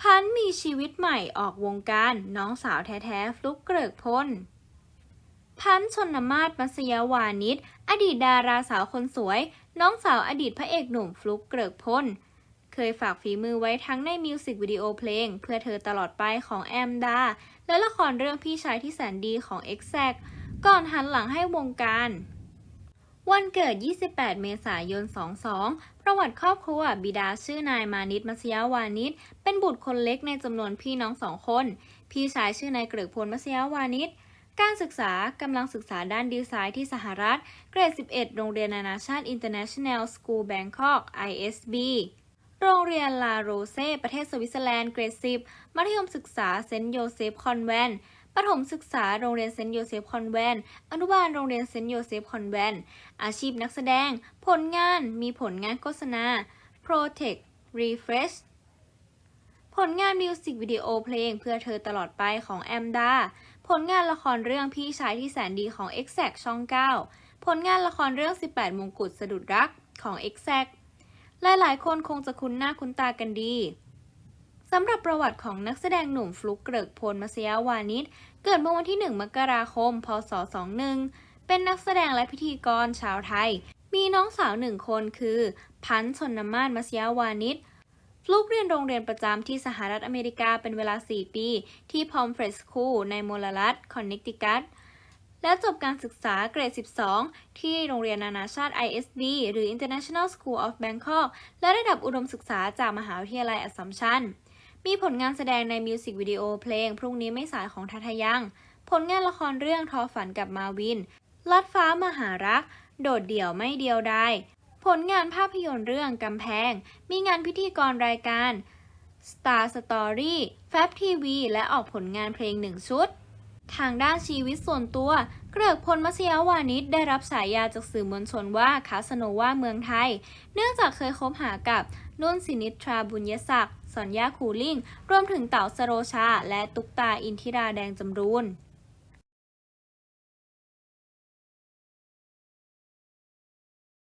พันธ์มีชีวิตใหม่ออกวงการน้องสาวแท้ๆฟลุกเกริกพลพันธ์ชนมาศมัสยวานิชอดีตดาราสาวคนสวย น้องสาวอดีตพระเอกหนุ่มฟลุกเกริกพลเคยฝากฝีมือไว้ทั้งในมิวสิกวิดีโอเพลง เพื่อเธอตลอดไปของแอมดา และละครเรื่องพี่ชายที่แสนดีของ e x a c t ก่อนหันหลังให้วงการ วันเกิด 28 เมษายน 22 ประวัติครอบครัว บิดาชื่อนายมานิตมัสยาวานิชเป็นบุตรคนเล็กในจำนวนพี่น้องสองคน พี่ชายชื่อนายเกริกพลมัสยาวานิชการศึกษากำลังศึกษาด้านดีไซน์ที่สหรัฐ เกรด 11 โรงเรียนนานาชาติ International School Bangkok ISB โรงเรียนลาโรเซประเทศสวิตเซอร์แลนด์เกรด 10 มัธยมศึกษาเซนต์โยเซฟคอนแวนต์ ประถมศึกษาโรงเรียนเซนต์โยเซฟคอนแวนอนุบาลโรงเรียนเซนต์โยเซฟคอนแวนอาชีพนักแสดง ผลงานมีผลงานโฆษณา Protect Refresh ผลงานมิวสิกวิดีโอเพลงเพื่อเธอตลอดไปของแอมดา ผลงานละครเรื่องพี่ชายที่แสนดีของ e x a c t ช่อง 9 ผลงานละครเรื่อง 18 มงกุฎสะดุดรักของ e x a c t หลายๆ คนคงจะคุ้นหน้าคุ้นตากันดี สำหรับประวัติของนักแสดงหนุ่มฟลุกเกริกพลมัสยาวานิชเกิดเมื่อวันที่ 1 มกราคม พศ 21 เป็นนักแสดงและพิธีกรชาวไทย มีน้องสาวหนึ่งคนคือ พันธ์ชนมาศมัสยาวานิชฟลุกเรียนโรงเรียนประจำที่สหรัฐอเมริกาเป็นเวลา 4 ปี ที่พอมเฟรสคูลในมลรัฐคอนเนคติคัตและจบการศึกษาเกรด 12 ที่โรงเรียนนานาชาติ ISB หรือ International School of Bangkok และระดับอุดมศึกษาจากมหาวิทยาลัยอัสสัมชัญ มีผลงานแสดงในมิวสิกวิดีโอเพลง พรุ่งนี้ไม่สายของทัทยัง ผลงานละครเรื่องทอฝันกับมาวิน ลัดฟ้ามหารัก โดดเดี่ยวไม่เดียวดายผลงานภาพยนตร์เรื่องกำแพง มีงานพิธีกรรายการ Star Story Fab TV และออกผลงานเพลงหนึ่งชุด ทางด้านชีวิตส่วนตัว เกริกพลมัชยาวานิชได้รับฉายาจากสื่อมวลชนว่าคาสโนวาเมืองไทย เนื่องจากเคยคบหากับนุ่นสินิทราบุญยศักดิ์สอนยาคูลิ่ง รวมถึงเต๋าสโรชา และตุกตาอินทิราแดงจำรูน